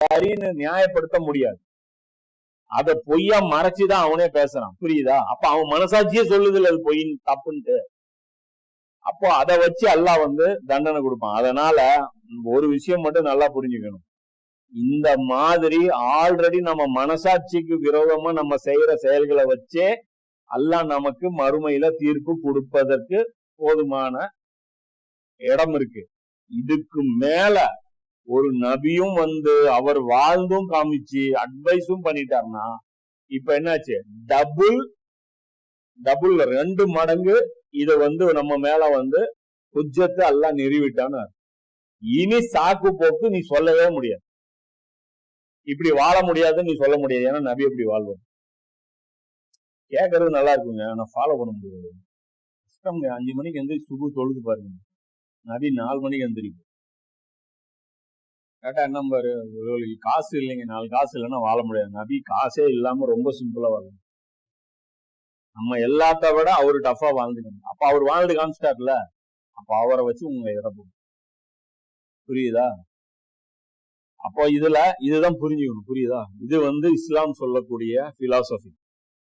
சரின்னு நியாயப்படுத்த முடியாது. அத பொய்யா மறைச்சுதான் அவனே பேசுறான். புரியுதா? அப்ப அவன் மனசாட்சியே சொல்லுது அது பொய்ன்னு தப்புன்ட்டு. அப்போ அதை வச்சு அல்லாஹ் வந்து தண்டனை கொடுப்பான். அதனால ஒரு விஷயம் மட்டும் நல்லா புரிஞ்சுக்கணும். இந்த மாதிரி ஆல்ரெடி நம்ம மனசாட்சிக்கு விரோதமா நம்ம செய்யற செயல்களை வச்சே அல்லாஹ் நமக்கு மறுமையில தீர்ப்பு கொடுப்பதற்கு போதுமான இடம் இருக்கு. இதுக்கு மேல ஒரு நபியும் வந்து அவர் வாழ்ந்தும் காமிச்சு அட்வைஸும் பண்ணிட்டாருன்னா இப்ப என்னாச்சு? டபுள் டபுள் ரெண்டு மடங்கு இத வந்து நம்ம மேல வந்து குஜத்தை எல்லாம் நிறுவிட்டான்னு இனி சாக்கு போக்கு நீ சொல்லவே முடியாது. இப்படி வாழ முடியாதுன்னு நீ சொல்ல முடியாது. ஏன்னா நபி எப்படி வாழ்வோம் கேட்கறது நல்லா இருக்குங்க. ஆனா ஃபாலோ பண்ண முடியாது. கஷ்டம்ங்க அஞ்சு மணிக்கு எந்திரிச்சு சுபு தொழுது பாருங்க. நபி நாலு மணிக்கு எந்திரிக்கும். கேட்டா என்ன பாரு? காசு இல்லைங்க. நாலு காசு இல்லைன்னா வாழ முடியாது. நபி காசே இல்லாம ரொம்ப சிம்பிளா வாழும் நம்ம எல்லாத்த விட அவரு டஃபா வாழ்ந்துக்கணும் அப்ப அவர் வாழ்ந்து காமிச்சிட்டார்ல அப்ப அவரை வச்சு உங்களை இடப்போம் புரியுதா? அப்போ இதுல இதுதான் புரிஞ்சுக்கணும். புரியுதா? இது வந்து இஸ்லாம் சொல்லக்கூடிய பிலாசபி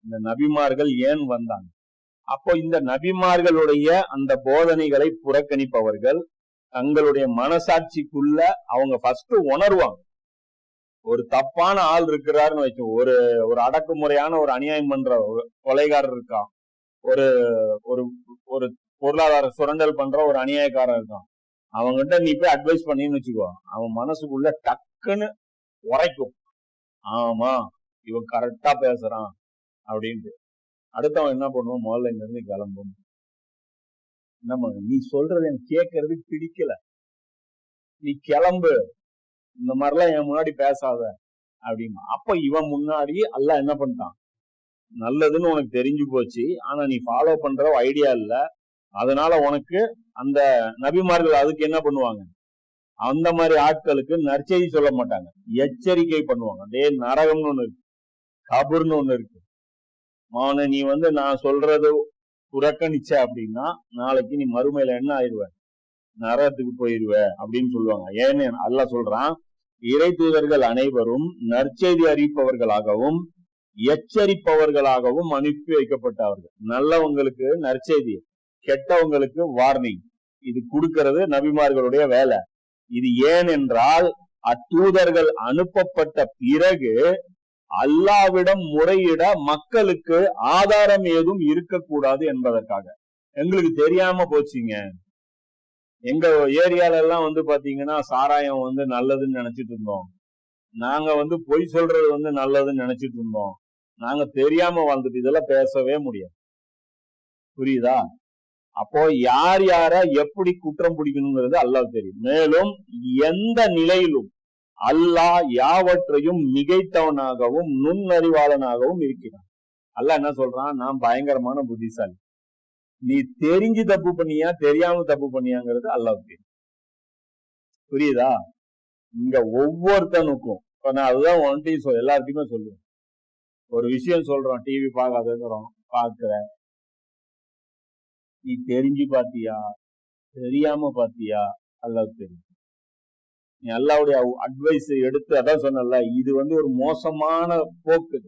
இந்த நபிமார்கள் ஏன் வந்தாங்க? அப்போ இந்த நபிமார்களுடைய அந்த போதனைகளை புறக்கணிப்பவர்கள் தங்களுடைய மனசாட்சிக்குள்ள அவங்க ஃபர்ஸ்ட் உணர்வாங்க. ஒரு தப்பான ஆள் இருக்கிறாருன்னு வச்சு ஒரு ஒரு அடக்குமுறையான ஒரு அநியாயம் பண்ற கொலைகாரர் இருக்கான். ஒரு ஒரு ஒரு பொருளாதார சுரண்டல் பண்ற ஒரு அநியாயக்காரன் இருக்கான். அவங்ககிட்ட நீ போய் அட்வைஸ் பண்ணின்னு வச்சுக்கோ. அவன் மனசுக்குள்ள டக்குன்னு உரைக்கும். ஆமா இவன் கரெக்டா பேசுறான். அப்படின்ட்டு. அடுத்தவன் என்ன பண்ணுவான்? முதல்ல இங்க இருந்து கிளம்பும். நம்ம நீ சொல்றது எனக்கு கேட்கறது பிடிக்கல. நீ கிளம்பு. இந்த மாதிரிலாம் என் முன்னாடி பேசாத அப்படிமா அப்ப இவன் முன்னாடி எல்லாம் என்ன பண்ணிட்டான்? நல்லதுன்னு உனக்கு தெரிஞ்சு போச்சு. ஆனா நீ ஃபாலோ பண்ற ஐடியா இல்ல. அதனால உனக்கு அந்த நபிமார்கள் அதுக்கு என்ன பண்ணுவாங்க? அந்த மாதிரி ஆட்களுக்கு நற்செய்தி சொல்ல மாட்டாங்க. எச்சரிக்கை பண்ணுவாங்க. அதே நரகம்னு ஒண்ணு இருக்கு. கபர்னு ஒண்ணு இருக்கு. மௌன நீ வந்து நான் சொல்றது புறக்கணிச்ச அப்படின்னா நாளைக்கு நீ மறுமையில என்ன ஆயிடுவ? நரகத்துக்கு போயிடுவ அப்படின்னு சொல்லுவாங்க. ஏன்னு அல்ல சொல்றான் இறை தூதர்கள் அனைவரும் நற்செய்தி அறிவிப்பவர்களாகவும் எச்சரிப்பவர்களாகவும் அனுப்பி வைக்கப்பட்டவர்கள். நல்லவங்களுக்கு நற்செய்தி கெட்டவங்களுக்கு வார்னிங். இது கொடுக்கிறது நபிமார்களுடைய வேலை. இது ஏன் என்றால் அத்தூதர்கள் அனுப்பப்பட்ட பிறகு அல்லாவிடம் முறையிட மக்களுக்கு ஆதாரம் ஏதும் இருக்கக்கூடாது என்பதற்காக. எங்களுக்கு தெரியாம போச்சுங்க. எங்க ஏரியால எல்லாம் வந்து பாத்தீங்கன்னா சாராயம் வந்து நல்லதுன்னு நினைச்சிட்டு இருந்தோம். நாங்க வந்து பொய் சொல்றது வந்து நல்லதுன்னு நினைச்சிட்டு இருந்தோம். நாங்க தெரியாம வாழ்ந்துட்டு இதெல்லாம் பேசவே முடியாது. புரியுதா? அப்போ யார் யார எப்படி குற்றம் பிடிக்கணுங்கிறது அல்லாஹ் தெரியும். மேலும் எந்த நிலையிலும் அல்லாஹ் யாவற்றையும் மிகைத்தவனாகவும் நுண்ணறிவாளனாகவும் இருக்கிறான். அல்லாஹ் என்ன சொல்றான்? நான் பயங்கரமான புத்திசாலி. நீ தெரிஞ்சு தப்பு பண்ணியா தெரியாம தப்பு பண்ணியாங்கிறது அல்லாவுக்கு புரியுதா? இங்க ஒவ்வொருத்தனுக்கும் இப்ப நான் அதுதான் ஒன்ட்டையும் சொல் எல்லாருக்குமே சொல்லுவேன். ஒரு விஷயம் சொல்றோம் டிவி பார்க்காதங்கிறோம் பார்க்கிற. நீ தெரிஞ்சு பாத்தியா தெரியாம பாத்தியா அல்லாவுக்கு தெரியும். நீ அல்லாவுடைய அட்வைஸ் எடுத்து அதான் சொன்னல இது வந்து ஒரு மோசமான போக்கு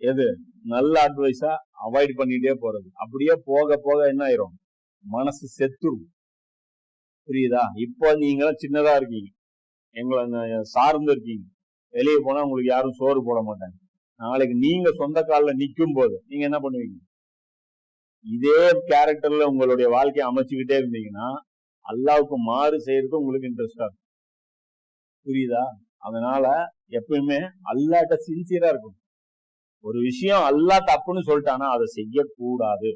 எது? நல்ல அட்வைஸா அவாய்ட் பண்ணிட்டே போறது. அப்படியே போக போக என்ன ஆயிரும்? மனசு செத்துரும். புரியுதா? இப்போ நீங்க சின்னதா இருக்கீங்க. எங்களை சார்ந்து இருக்கீங்க. வெளியே போனா உங்களுக்கு யாரும் சோறு போட மாட்டாங்க. நாளைக்கு நீங்க சொந்த காலில் நிற்கும் போது நீங்க என்ன பண்ணுவீங்க? இதே கேரக்டர்ல உங்களுடைய வாழ்க்கையை அமைச்சுக்கிட்டே இருந்தீங்கன்னா அல்லாவுக்கு மாறு செய்யறது உங்களுக்கு இன்ட்ரெஸ்டா இருக்கும். புரியுதா? அதனால எப்பயுமே அல்லாட்ட சின்சியரா இருக்கும் ஒரு விஷயம் அல்லா தப்புன்னு சொல்லிட்டானா அதை செய்யக்கூடாது.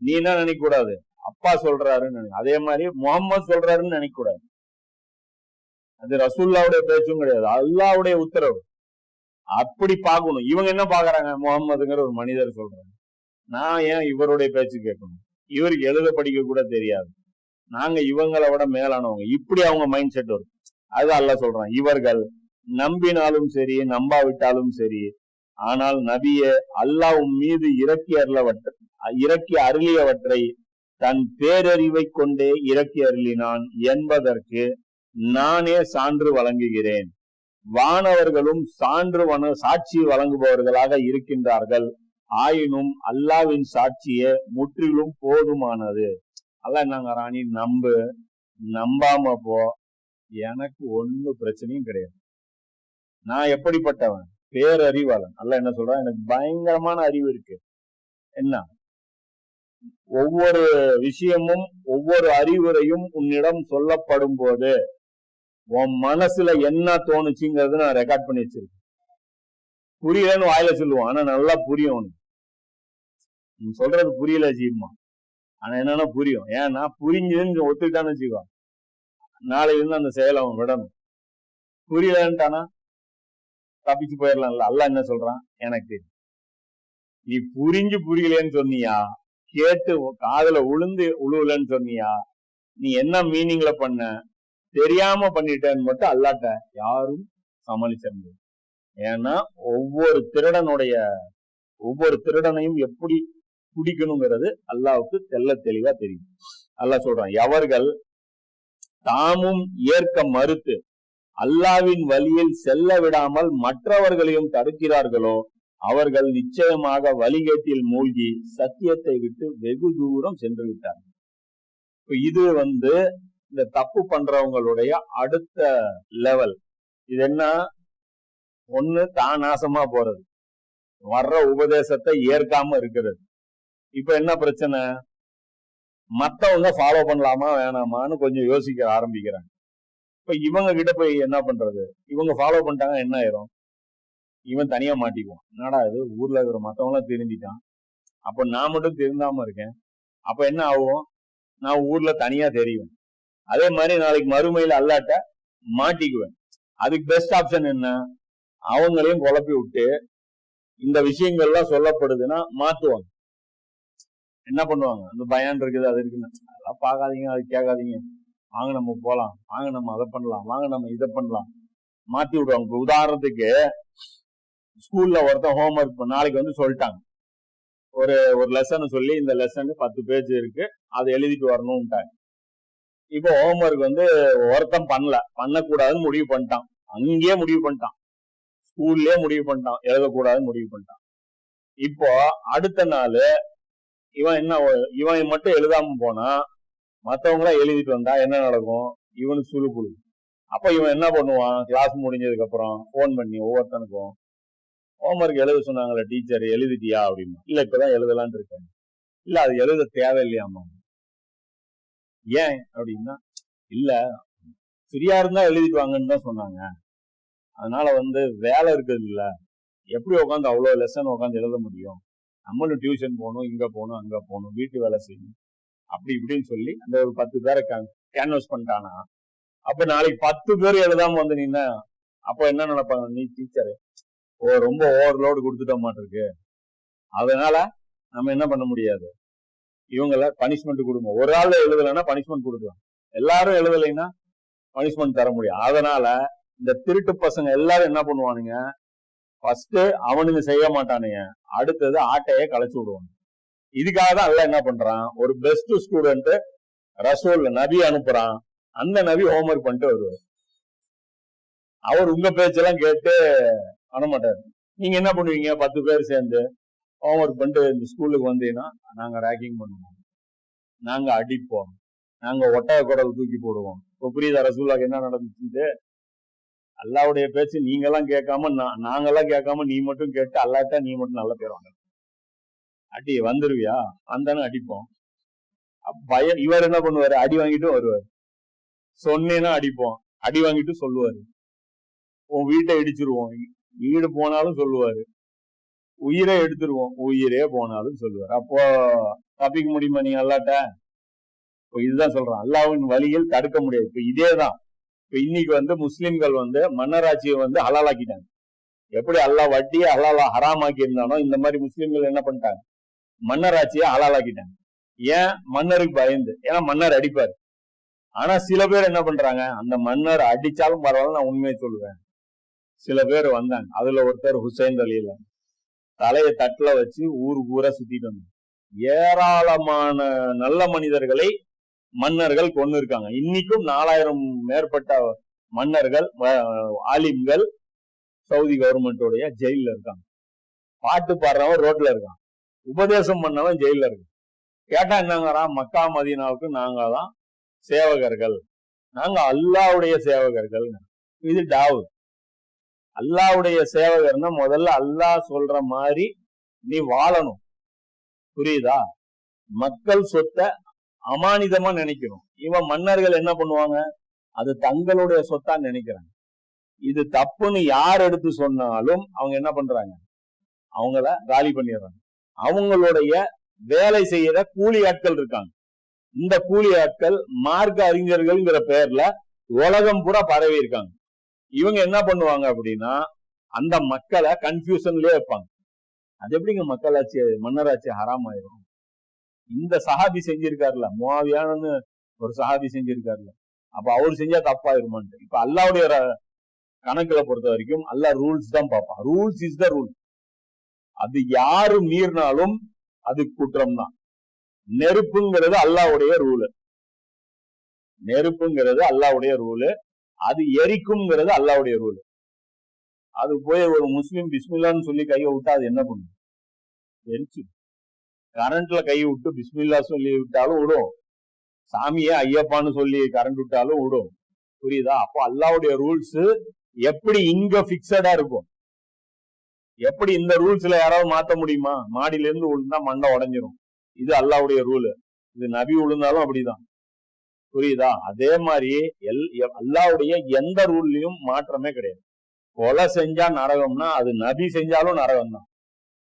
நீ என்ன நினைக்க கூடாது அப்பா சொல்றாருன்னு அதே மாதிரி முகம்மது சொல்றாருன்னு நினைக்க கூடாது அது ரசூல்லாவுடைய பேச்சும் கிடையாது அல்லாவுடைய உத்தரவு. அப்படி பார்க்கணும். இவங்க என்ன பாக்குறாங்க முகம்மதுங்கிற ஒரு மனிதர் சொல்றாங்க நான் ஏன் இவருடைய பேச்சு கேட்கணும்? இவருக்கு எழுத படிக்க கூட தெரியாது. நாங்க இவங்களை விட மேலானவங்க. இப்படி அவங்க மைண்ட் செட் வரும். அது அல்ல சொல்றான். இவர்கள் நம்பினாலும் சரி நம்பாவிட்டாலும் சரி ஆனால் நபிய அல்லாஹ் மீது இறக்கி அருளவற்ற இறக்கி அருளியவற்றை தன் பேரறிவை கொண்டே இறக்கி அருளினான் என்பதற்கு நானே சான்று வழங்குகிறேன். வானவர்களும் சான்று வன சாட்சி வழங்குபவர்களாக இருக்கின்றார்கள். ஆயினும் அல்லாவின் சாட்சியே முற்றிலும் போதுமானது. அல்ல என்னங்கிறான் நீ நம்பு. நம்பாம போ. எனக்கு ஒண்ணு பிரச்சனையும் கிடையாது. நான் எப்படிப்பட்டவன்? பேரறிவாளன். அல்ல என்ன சொல்றான் எனக்கு பயங்கரமான அறிவு இருக்கு. என்ன? ஒவ்வொரு விஷயமும் ஒவ்வொரு அறிவுரையும் உன்னிடம் சொல்லப்படும் போது உன் மனசுல என்ன தோணுச்சுங்கிறது நான் ரெக்கார்ட் பண்ணி வச்சிருக்கேன். புரியலன்னு வாயில சொல்லுவான். ஆனா நல்லா புரியும் உனக்கு நீ சொல்றது புரியல ஜீமா ஆனா என்னன்னா புரியும். ஏன்னா புரிஞ்சுன்னு ஒத்துக்கிட்டான்னு வச்சுக்கோ. நாளைல இருந்து அந்த செயலை அவன் விடணும். புரியலன்ட்டானா தப்பிச்சு போயிடலாம்ல அல்ல என்ன சொல்றான்? எனக்கு தெரியும் நீ புரிஞ்சு புரியலன்னு சொன்னியா? கேட்டு காதல காதுல உளுந்து உழுவலன்னு சொன்னியா? நீ என்ன மீனிங்ல பண்ண? தெரியாம பண்ணிட்டேன்னு மட்டும் அல்லாட்ட யாரும் சமாளிச்சிட ஏன்னா ஒவ்வொரு திருடனுடைய ஒவ்வொரு திருடனையும் எப்படி குடிக்கணுங்கிறது அல்லாவுக்கு தெள்ள தெளிவா தெரியும். அல்லாஹ் சொல்றான் எவர்கள் தாமும் ஏற்க மறுத்து அல்லாவின் வழியில் செல்ல விடாமல் மற்றவர்களையும் தடுக்கிறார்களோ அவர்கள் நிச்சயமாக வழிகேட்டில் மூழ்கி சத்தியத்தை விட்டு வெகு தூரம் சென்று விட்டார்கள். இப்ப இது வந்து இந்த தப்பு பண்றவங்களுடைய அடுத்த லெவல் இது என்ன? ஒண்ணு தான் நாசமா போறது. வர்ற உபதேசத்தை ஏற்காம இருக்கிறது. இப்ப என்ன பிரச்சனை? மத்தவங்க ஃபாலோ பண்ணலாமா வேணாமான்னு கொஞ்சம் யோசிக்க ஆரம்பிக்கிறாங்க. இப்ப இவங்க கிட்ட போய் என்ன பண்றது? இவங்க ஃபாலோ பண்ணிட்டாங்க என்ன ஆயிரும்? இவன் தனியா மாட்டிக்குவான். என்னடா இது? ஊர்ல இருக்கிற மத்தவங்களாம் தெரிஞ்சிட்டான். அப்ப நான் மட்டும் திருந்தாம இருக்கேன். அப்ப என்ன ஆகும்? நான் ஊர்ல தனியா தெரியும் அதே மாதிரி நாளைக்கு மறுமையில அல்லாட்ட மாட்டிக்குவேன். அதுக்கு பெஸ்ட் ஆப்ஷன் என்ன? அவங்களையும் குழப்பி விட்டு இந்த விஷயங்கள்லாம் சொல்லப்படுதுன்னா மாத்துவாங்க. என்ன பண்ணுவாங்க? அந்த பயம் இருக்குது அது இருக்குன்னு அதெல்லாம் பார்க்காதீங்க அது கேட்காதீங்க. வாங்க நம்ம போகலாம். வாங்க நம்ம அதை பண்ணலாம். வாங்க நம்ம இதை பண்ணலாம். மாத்தி விடுவாங்க. இப்போ உதாரணத்துக்கு ஸ்கூல்ல ஒருத்தன் ஹோம்ஒர்க் நாளைக்கு வந்து சொல்லிட்டாங்க. ஒரு ஒரு லெசன் சொல்லி இந்த லெசனுக்கு பத்து பேஜ் இருக்கு. அதை எழுதிட்டு வரணும்ட்டாங்க. இப்போ ஹோம்ஒர்க் வந்து ஒருத்தன் பண்ணல. பண்ணக்கூடாதுன்னு முடிவு பண்ணிட்டான். அங்கேயே முடிவு பண்ணிட்டான். ஸ்கூல்லே முடிவு பண்ணிட்டான். எழுதக்கூடாதுன்னு முடிவு பண்ணிட்டான். இப்போ அடுத்த நாள் இவன் என்ன இவன் மட்டும் எழுதாம போனா மற்றவங்களாம் எழுதிட்டு வந்தா என்ன நடக்கும்? இவனுக்கு சுழு புழு. அப்ப இவன் என்ன பண்ணுவான்? கிளாஸ் முடிஞ்சதுக்கு அப்புறம் போன் பண்ணி ஒவ்வொருத்தனுக்கும் ஹோம்ஒர்க் எழுத சொன்னாங்களே டீச்சர் எழுதிட்டியா அப்படின்னு. இல்ல இப்பதான் எழுதலான் இருக்கேன். இல்ல அது எழுத தேவையில்லையாமா? ஏன் அப்படின்னா இல்ல ஃப்ரீயா இருந்தா எழுதிட்டு வாங்கன்னு தான் சொன்னாங்க. அதனால வந்து வேலை இருக்குது இல்ல. எப்படி உட்காந்து அவ்வளவு லெசன் உட்காந்து எழுத முடியும்? நம்மளும் டியூஷன் போகணும் இங்க போகணும் அங்க போகணும் வீட்டு வேலை செய்யணும். அப்படி இப்படின்னு சொல்லி அந்த ஒரு பத்து பேரை கேன்வஸ் பண்ணிட்டானா அப்ப நாளைக்கு பத்து பேர் எழுதாம வந்து நின்னா அப்ப என்ன நினைப்பாங்க? நீ டீச்சரு ஓ ரொம்ப ஓவர்லோடு கொடுத்துட்ட மாட்டிருக்கு. அதனால நம்ம என்ன பண்ண முடியாது? இவங்கள பனிஷ்மெண்ட் கொடுங்க. ஒரு ஆள் எழுதலைன்னா பனிஷ்மெண்ட் கொடுக்கலாம். எல்லாரும் எழுதலைன்னா பனிஷ்மெண்ட் தர முடியும் அதனால இந்த திருட்டு பசங்க எல்லாரும் என்ன பண்ணுவானுங்க? ஃபர்ஸ்ட் அவனுங்க செய்ய மாட்டானுங்க. அடுத்தது ஆட்டையே களைச்சு விடுவாங்க. இதுக்காக தான் அல்ல என்ன பண்றான்? ஒரு பெஸ்ட் ஸ்டூடெண்ட் ரசோல் நபி அனுப்புறான். அந்த நபி ஹோம்ஒர்க் பண்ணிட்டு வருவார். அவர் உங்க பேச்செல்லாம் கேட்டு பண்ண நீங்க என்ன பண்ணுவீங்க? பத்து பேர் சேர்ந்து ஹோம்ஒர்க் பண்ணிட்டு இந்த ஸ்கூலுக்கு வந்தீங்கன்னா நாங்க ரேக்கிங் பண்ணுவோம். நாங்க அடிப்போம். நாங்க ஒட்டக குடல் தூக்கி போடுவோம். இப்போ புரியுதா? ரசூல்லாக்கு என்ன நடந்துச்சு அல்லாவுடைய பேச்சு நீங்கெல்லாம் கேட்காம நாங்கெல்லாம் கேட்காம நீ மட்டும் கேட்டு அல்லாட்டா நீ மட்டும் நல்ல பேர் வாங்க. அடி வந்துருவியா? வந்தானே அடிப்போம். பயம் இவர் என்ன பண்ணுவாரு? அடி வாங்கிட்டு வருவாரு. சொன்னேன்னா அடிப்போம். அடி வாங்கிட்டு சொல்லுவாரு. உன் வீட்டை இடிச்சிருவோம். வீடு போனாலும் சொல்லுவாரு. உயிரை எடுத்துருவோம். உயிரே போனாலும் சொல்லுவார். அப்போ தப்பிக்க முடியுமா நீ அல்லாட்ட? இப்போ இதுதான் சொல்றான். அல்லாவின் வழியில் தடுக்க முடியாது. இப்போ இதே தான் இன்னைக்கு வந்து முஸ்லிம்கள் வந்து மன்னராட்சியை வந்து ஹலாலாக்கிட்டாங்க. எப்படி அல்லா வட்டியை ஹலாலா ஹராமாக்கி இருந்தானோ இந்த மாதிரி முஸ்லிம்கள் என்ன பண்ணிட்டாங்க? மன்னராட்சியை ஹலாலாக்கிட்டாங்க. ஏன்? மன்னருக்கு பயந்து. ஏன்னா மன்னர் அடிப்பார். ஆனா சில பேர் என்ன பண்றாங்க? அந்த மன்னர் அடிச்சாலும் பரவாயில்ல நான் உண்மையை சொல்லுவேன். சில பேர் வந்தாங்க. அதுல ஒருத்தர் ஹுசைன் அலியில தலையை தட்டுல வச்சு ஊர் ஊரா சுத்திட்டு வந்தாங்க ஏராளமான நல்ல மனிதர்களை மன்னர்கள் கொண்டு இருக்காங்க. இன்னைக்கும் நாலாயிரம் மேற்பட்ட மன்னர்கள் ஆலிம்கள் சவுதி கவர்மெண்டோடைய ஜெயில்ல இருக்காங்க. பாட்டு பாடுறவன் ரோட்ல இருக்கான். உபதேசம் பண்ணவன் ஜெயில இருக்கான். கேட்டா என்னங்கிறான்? மக்கா மதீனாவுக்கு நாங்க தான் சேவகர்கள். நாங்க அல்லாவுடைய சேவகர்கள். இது டாவு. அல்லாவுடைய சேவகர்னா முதல்ல அல்லாஹ் சொல்ற மாதிரி நீ வாழணும். புரியுதா? மக்கள் சொத்தை அமானிதமா நினைக்கிறோம் இவன் மன்னர்கள் என்ன பண்ணுவாங்க? அது தங்களுடைய சொத்தா நினைக்கிறாங்க. இது தப்புன்னு யார் எடுத்து சொன்னாலும் அவங்க என்ன பண்றாங்க? அவங்கள காலி பண்ணிடுறாங்க. அவங்களுடைய வேலை செய்யற கூலி ஆட்கள் இருக்காங்க. இந்த கூலி ஆட்கள் மார்க்க அறிஞர்கள்ங்கிற பேர்ல உலகம் பூரா பரவி இருக்காங்க. இவங்க என்ன பண்ணுவாங்க அப்படின்னா அந்த மக்களை கன்ஃபியூஷன்லயே வைப்பாங்க. அது எப்படிங்க மக்களாட்சி மன்னராட்சி ஹராம் ஆயிரும் இந்த சஹாபி செஞ்சிருக்காருல மோவியானு ஒரு சஹாபி செஞ்சிருக்காருல. அப்ப அவர் செஞ்சா தப்பாயிருமான்ட்டு. இப்ப அல்லாவுடைய கணக்குல பொறுத்த வரைக்கும் அல்லாஹ் ரூல்ஸ் தான் பார்ப்பான். ரூல்ஸ் இஸ் த ரூல் அது யாரு மீறினாலும் அது குற்றம் தான் நெருப்புங்கிறது அல்லாவுடைய ரூலு நெருப்புங்கிறது அல்லாவுடைய ரூலு அது எரிக்கும்ங்கிறது அல்லாவுடைய ரூல் அது போய் ஒரு முஸ்லீம் பிஸ்மில்லான்னு சொல்லி கையை விட்டா அது என்ன பண்ணும்? எரிச்சு கரண்ட்ல கை விட்டு பிஸ்மில்லா சொல்லி விட்டாலும் விடும். சாமியே ஐயப்பான்னு சொல்லி கரண்ட் விட்டாலும் விடும். புரியுதா? அப்போ அல்லாவுடைய ரூல்ஸ் எப்படி இங்க பிக்சடா இருக்கும்? எப்படி இந்த ரூல்ஸ்ல யாராவது மாத்த முடியுமா? மாடியில இருந்து விழுந்தா மண்டை உடைஞ்சிரும். இது அல்லாவுடைய ரூல் இது நபி விழுந்தாலும் அப்படிதான். புரியுதா? அதே மாதிரி எல் அல்லாவுடைய எந்த ரூல்லையும் மாற்றமே கிடையாது. கொலை செஞ்சா நரகம்னா அது நபி செஞ்சாலும் நரகம் தான்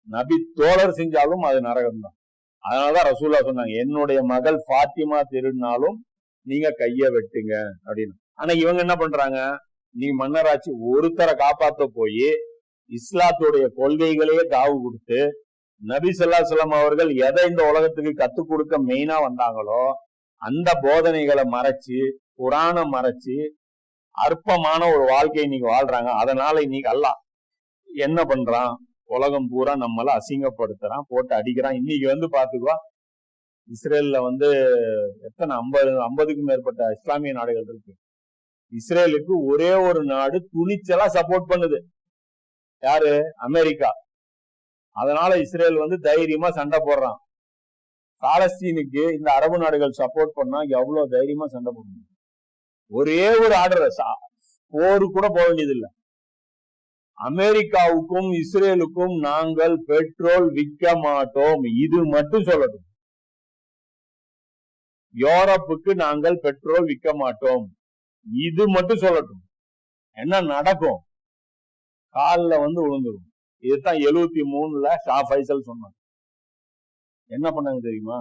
நபி தோழர் செஞ்சாலும் அது நரகம் தான் அதனாலதான் ரசூல்லா சொன்னாங்க என்னுடைய மகள் பாத்திமா திருடினாலும் நீங்க கைய வெட்டுங்க அப்படின்னு. ஆனா இவங்க என்ன பண்றாங்க? நீ மன்னராட்சி ஒருத்தரை காப்பாத்த போய் இஸ்லாத்துடைய கொள்கைகளையே காவு கொடுத்து நபி ஸல்லல்லாஹு அவர்கள் எதை இந்த உலகத்துக்கு கத்துக் கொடுக்க மெயினா வந்தாங்களோ அந்த போதனைகளை மறைச்சு குரானை மறைச்சு அற்பமான ஒரு வாழ்க்கையை இன்னைக்கு வாழ்றாங்க. அதனால இன்னைக்கு அல்ல என்ன பண்றான்? உலகம் பூரா நம்மள அசிங்கப்படுத்துறான் போட்டு அடிக்கிறான். இன்னைக்கு வந்து பாத்துக்கோ இஸ்ரேல்ல வந்து எத்தனை ஐம்பது ஐம்பதுக்கும் மேற்பட்ட இஸ்லாமிய நாடுகள் இருக்கு. இஸ்ரேலுக்கு ஒரே ஒரு நாடு துணிச்சலா சப்போர்ட் பண்ணுது. யாரு? அமெரிக்கா. அதனால இஸ்ரேல் வந்து தைரியமா சண்டை போடுறான். பாலஸ்தீனுக்கு இந்த அரபு நாடுகள் சப்போர்ட் பண்ணா எவ்வளவு தைரியமா சண்டை போடணும் ஒரே ஒரு ஆர்டர் போரு கூட போக வேண்டியது இல்லை அமெரிக்காவுக்கும் இஸ்ரேலுக்கும் நாங்கள் பெட்ரோல் விற்க மாட்டோம். இது மட்டும் சொல்லட்டும். யூரோப்புக்கு நாங்கள் பெட்ரோல் விற்க மாட்டோம். இது மட்டும் சொல்லட்டும். என்ன நடக்கும்? காலில் வந்து விழுந்துடும் இதுதான் எழுவத்தி மூணுல ஷா ஃபைசல் சொன்னாங்க என்ன பண்ணாங்க தெரியுமா?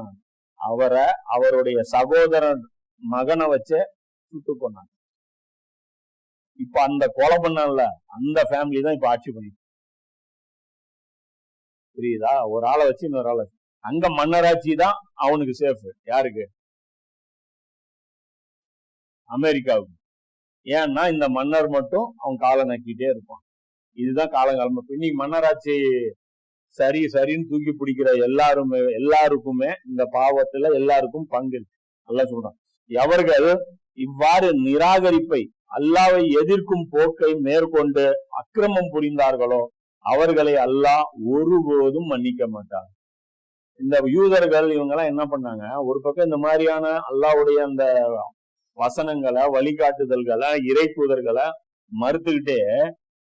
அவரை அவருடைய சகோதரன் மகனை வச்சு சுட்டு கொண்டாங்க இப்ப அந்த கொலை பண்ணல அந்த ஃபேமிலி தான் இப்ப ஆட்சி பண்ணிட்டு புரியுதா? ஒரு ஆளை வச்சு இன்னொரு ஆளை அங்க மன்னராட்சி தான் அவனுக்கு சேஃப் யாருக்கு? அமெரிக்காவுக்கு. ஏன்னா இந்த மன்னர் மட்டும் அவன் காலை நக்கிட்டே இருப்பான். இதுதான் காலங்காலமா. இன்னைக்கு மன்னராட்சி சரி சரின்னு தூக்கி பிடிக்கிற எல்லாருமே எல்லாருக்குமே இந்த பாவத்துல எல்லாருக்கும் பங்கு. இருக்கு நல்லா சொல்றான். எவர்கள்? இவ்வாறு நிராகரிப்பை அல்லாவை எதிர்க்கும் போக்கை மேற்கொண்டு அக்கிரமம் புரிந்தார்களோ அவர்களை அல்லாஹ் ஒருபோதும் மன்னிக்க மாட்டார் இந்த யூதர்கள் இவங்க எல்லாம் என்ன பண்ணாங்க? ஒரு பக்கம் இந்த மாதிரியான அல்லாவுடைய அந்த வசனங்களை வழிகாட்டுதல்களை இறை தூதர்களை மறுத்துக்கிட்டே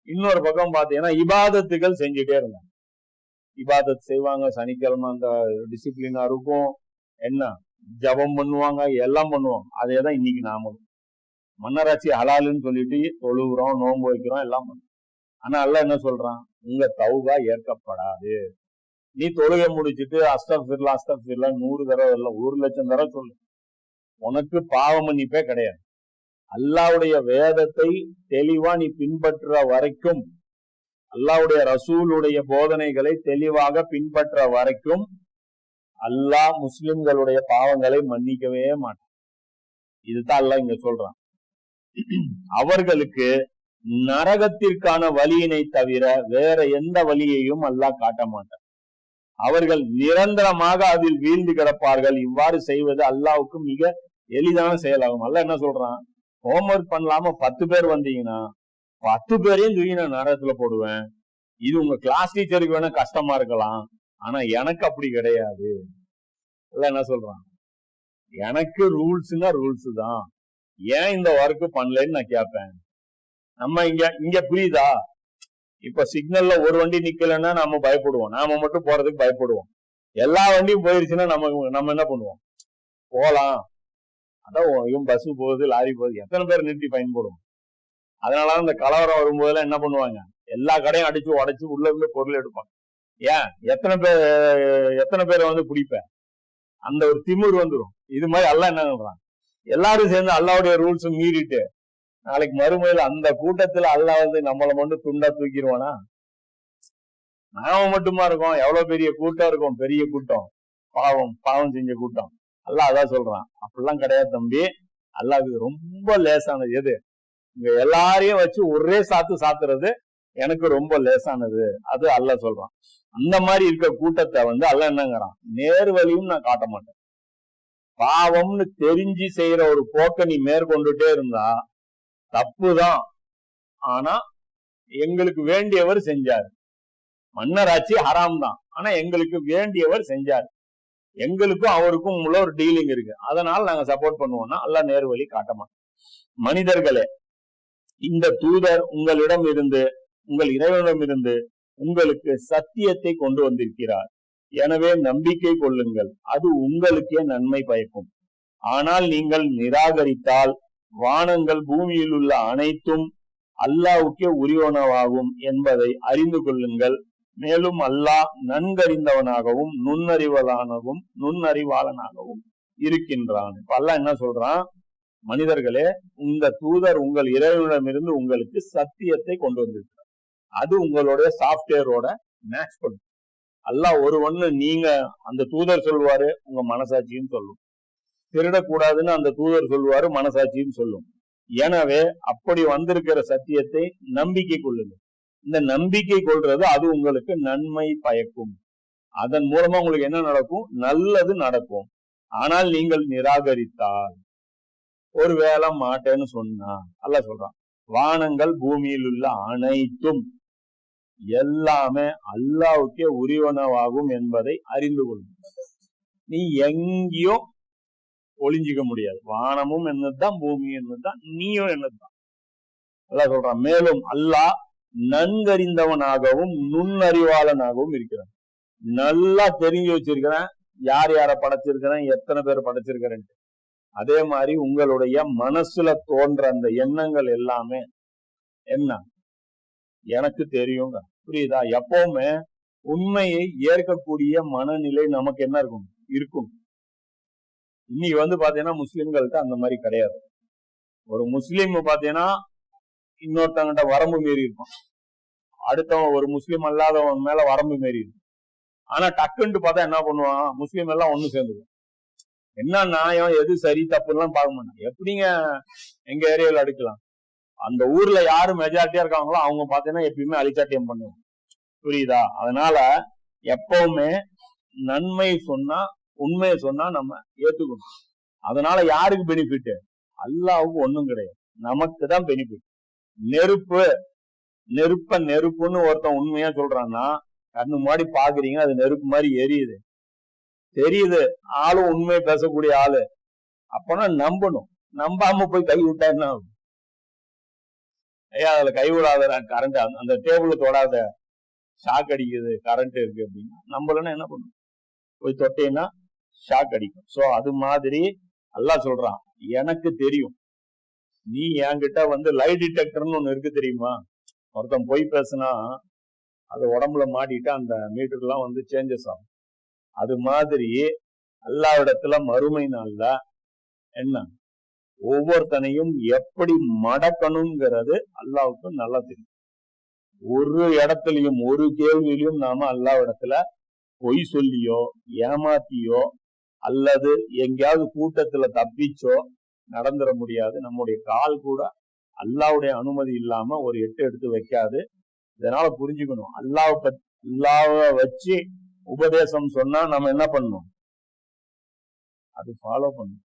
இன்னொரு பக்கம் பாத்தீங்கன்னா இபாதத்துகள் செஞ்சுட்டே இருந்தாங்க. இபாதத் செய்வாங்க சனிக்கிழமை அந்த டிசிப்ளினா இருக்கும். என்ன? ஜபம் பண்ணுவாங்க எல்லாம் பண்ணுவாங்க அதே தான் இன்னைக்கு நாமளும். மன்னராட்சி ஹலாலுன்னு சொல்லிட்டு தொழுகிறோம் நோன்பு வைக்கிறோம் எல்லாம் பண்றோம் ஆனா அல்ல என்ன சொல்றான்? உங்க தௌபா ஏற்கப்படாது. நீ தொழுகை முடிச்சிட்டு அஸ்தபிர்லா அஸ்தபிர்லா நூறு தடவை இல்லை ஒரு லட்சம் தடவை சொல்லு. உனக்கு பாவ மன்னிப்பே கிடையாது. அல்லாவுடைய வேதத்தை தெளிவா நீ பின்பற்ற வரைக்கும் அல்லாவுடைய ரசூலுடைய போதனைகளை தெளிவாக பின்பற்ற வரைக்கும் அல்லாஹ் முஸ்லிம்களுடைய பாவங்களை மன்னிக்கவே மாட்டான். இதுதான் அல்லாஹ் இங்க சொல்றான். அவர்களுக்கு நரகத்திற்கான வழியினை தவிர வேற எந்த வழியையும் அல்லாஹ் காட்ட மாட்டான். அவர்கள் நிரந்தரமாக அதில் வீழ்ந்து கிடப்பார்கள். இவ்வாறு செய்வது அல்லாவுக்கு மிக எளிதான செயலாகும். அல்ல என்ன சொல்றான்? ஹோம்ஒர்க் பண்ணலாம பத்து பேர் வந்தீங்கன்னா பத்து பேரையும் தூக்கி நான் நரகத்துல போடுவேன். இது உங்க கிளாஸ் டீச்சருக்கு வேணா கஷ்டமா இருக்கலாம். ஆனா எனக்கு அப்படி கிடையாது. இல்ல என்ன சொல்றான்? எனக்கு ரூல்ஸ்னா ரூல்ஸ் தான். ஏன் இந்த ஒர்க் பண்ணலன்னு நான் கேட்பேன் நம்ம இங்க இங்க புரியுதா? இப்ப சிக்னல்ல ஒரு வண்டி நிக்கலன்னா நம்ம பயப்படுவோம். நாம மட்டும் போறதுக்கு பயப்படுவோம். எல்லா வண்டியும் போயிருச்சுன்னா நம்ம நம்ம என்ன பண்ணுவோம்? போலாம். அதான் இவன் பஸ் போகுது லாரி போகுது. எத்தனை பேர் நிறுத்தி பயன்படுவோம் போடுவோம் அதனால இந்த கலவரம் வரும்போதெல்லாம் என்ன பண்ணுவாங்க? எல்லா கடையும் அடிச்சு உடைச்சு உள்ள இருந்து பொருள் எடுப்பாங்க. ஏன்? எத்தனை பேர் எத்தனை பேரை வந்து பிடிப்பேன்? அந்த ஒரு திமிர் வந்துடும் இது மாதிரி எல்லாம் என்ன பண்றான் எல்லாரும் சேர்ந்து அல்லாவுடைய ரூல்ஸ் மீறிட்டு நாளைக்கு மறுமையில் அந்த கூட்டத்துல அல்லாஹ் வந்து நம்மளை மட்டும் துண்டா தூக்கிடுவானா? நாம மட்டுமா இருக்கோம். எவ்வளவு பெரிய கூட்டம் இருக்கும்? பெரிய கூட்டம். பாவம் பாவம் செஞ்ச கூட்டம். அல்லாஹ் அதான் சொல்றான். அப்படிலாம் கிடையாது தம்பி. அல்லாவுக்கு ரொம்ப லேசானது. எது? இங்க எல்லாரையும் வச்சு ஒரே சாத்து சாத்துறது எனக்கு ரொம்ப லேசானது. அது அல்லாஹ் சொல்றான். அந்த மாதிரி இருக்க கூட்டத்தை வந்து அல்ல என்னங்கிறான்? நேர் வழியும் நான் காட்ட மாட்டேன். பாவம்னு தெரிஞ்சு செய்யற ஒரு போக்க நீ மேற்கொண்டுட்டே இருந்தா தப்புதான். ஆனா எங்களுக்கு வேண்டியவர் செஞ்சாரு. மன்னராட்சி ஹராம் தான் ஆனா எங்களுக்கு வேண்டியவர் செஞ்சாரு. எங்களுக்கும் அவருக்கும் உள்ள ஒரு டீலிங் இருக்கு. அதனால நாங்க சப்போர்ட் பண்ணுவோம்னா அல்ல நேர்வழி காட்டமா மனிதர்களே இந்த தூதர் உங்களிடம் இருந்து உங்கள் இறைவனிடம் இருந்து உங்களுக்கு சத்தியத்தை கொண்டு வந்திருக்கிறார். எனவே நம்பிக்கை கொள்ளுங்கள். அது உங்களுக்கே நன்மை பயக்கும். ஆனால் நீங்கள் நிராகரித்தால் வானங்கள் பூமியில் உள்ள அனைத்தும் அல்லாவுக்கே உரியவனவாகும் என்பதை அறிந்து கொள்ளுங்கள். மேலும் அல்லாஹ் நன்கறிந்தவனாகவும் நுண்ணறிவதானவும் நுண்ணறிவாளனாகவும் இருக்கின்றான். இப்ப அல்லாஹ் என்ன சொல்றான்? மனிதர்களே இந்த தூதர் உங்கள் இறைவனிடமிருந்து உங்களுக்கு சத்தியத்தை கொண்டு வந்திருக்கிறார். அது உங்களுடைய சாப்ட்வேரோட மேட்ச் பண்ணும் அல்லா ஒருவன்னு நீங்க அந்த தூதர் சொல்லுவாரு உங்க மனசாட்சியும் சொல்லும். திருடக்கூடாதுன்னு அந்த தூதர் சொல்லுவாரு மனசாட்சியும் சொல்லும். எனவே அப்படி வந்திருக்கிற சத்தியத்தை நம்பிக்கை கொள்ளுங்க. இந்த நம்பிக்கை கொள்றது அது உங்களுக்கு நன்மை பயக்கும். அதன் மூலமா உங்களுக்கு என்ன நடக்கும்? நல்லது நடக்கும். ஆனால் நீங்கள் நிராகரித்தால். ஒருவேளை மாட்டேன்னு சொன்னா அல்ல சொல்றான் வானங்கள் பூமியில் உள்ள அனைத்தும் எல்லாமே அல்லாவுக்கே உரிவனவாகும் என்பதை அறிந்து கொள்ளும் நீ எங்கேயும் ஒளிஞ்சிக்க முடியாது. வானமும் என்னதுதான் பூமி என்னதுதான் நீயும் என்னதுதான். அல்லாஹ் சொல்றான் மேலும் அல்லாஹ் நன்கறிந்தவனாகவும் நுண்ணறிவாளனாகவும் இருக்கிறான். நல்லா தெரிஞ்சு வச்சிருக்கிறேன். யார் யாரை படைச்சிருக்கிறேன் எத்தனை பேர் படைச்சிருக்கிறேன்ட்டு. அதே மாதிரி உங்களுடைய மனசுல தோன்ற அந்த எண்ணங்கள் எல்லாமே என்ன? எனக்கு தெரியுங்க. புரியுதா? எப்பவுமே உண்மையை ஏற்கக்கூடிய மனநிலை நமக்கு என்ன இருக்கும்? இருக்கும். இன்னைக்கு வந்து பாத்தீங்கன்னா முஸ்லிம்கள்ட்ட அந்த மாதிரி கிடையாது. ஒரு முஸ்லீம் பாத்தீங்கன்னா இன்னொருத்தவங்கிட்ட வரம்பு மீறி இருக்கும் அடுத்தவன் ஒரு முஸ்லீம் அல்லாதவன் மேல வரம்பு மீறி இருக்கும். ஆனா டக்குன்ட்டு பார்த்தா என்ன பண்ணுவான்? முஸ்லீம் எல்லாம் ஒண்ணு சேர்ந்துக்கும் என்ன நியாயம்? எது சரி? தப்புலாம் பார்க்க மாட்டான். எப்படிங்க எங்க ஏரியாவில் அடுக்கலாம்? அந்த ஊர்ல யாரு மெஜாரிட்டியா இருக்காங்களோ அவங்க பாத்தீங்கன்னா எப்பயுமே அழிச்சாட்டியம் பண்ணுவாங்க. புரியுதா? அதனால எப்பவுமே நன்மை சொன்னா உண்மையை சொன்னா நம்ம ஏத்துக்கணும். அதனால யாருக்கு பெனிஃபிட் அல்லாவுக்கு ஒண்ணும் கிடையாது. நமக்கு தான் பெனிஃபிட் நெருப்பு நெருப்ப நெருப்புன்னு ஒருத்தன் உண்மையா சொல்றான்னா கண்ணு முன்னாடி பாக்குறீங்க அது நெருப்பு மாதிரி எரியுது. தெரியுது ஆளும் உண்மையை பேசக்கூடிய ஆளு. அப்பனா நம்பணும். நம்பாம போய் கை விட்டா என்ன ஆகும்? ஐயா அதுல கைவிடாத கரண்ட் அந்த டேபிள்ல தொடாத ஷாக் அடிக்குது கரண்ட் இருக்கு அப்படின்னா நம்மளன்னா என்ன பண்ணும்? போய் தொட்டேன்னா ஷாக் அடிக்கும். சோ அது மாதிரி அல்லாஹ் சொல்றான். எனக்கு தெரியும். நீ என்கிட்ட வந்து லை டிடெக்டர்னு ஒன்று இருக்கு தெரியுமா? ஒருத்தன் போய் பேசுனா அது உடம்புல மாட்டிட்டு அந்த மீட்டர்லாம் வந்து சேஞ்சஸ் ஆகும். அது மாதிரி அல்லாவிடத்துல மறுமை நாளில் என்ன? ஒவ்வொருத்தனையும் எப்படி மடக்கணுங்கிறது அல்லாவுக்கு நல்லா தெரியும். ஒரு இடத்துலயும் ஒரு கேள்வியிலையும் நாம அல்லாவிடத்துல பொய் சொல்லியோ ஏமாத்தியோ அல்லது எங்கேயாவது கூட்டத்துல தப்பிச்சோ நடந்துட முடியாது. நம்முடைய கால் கூட அல்லாவுடைய அனுமதி இல்லாம ஒரு எட்டு எடுத்து வைக்காது. இதனால புரிஞ்சுக்கணும். அல்லாவை பத் அல்லாவை வச்சு உபதேசம் சொன்னா நம்ம என்ன பண்ணணும் அது ஃபாலோ பண்ணணும்.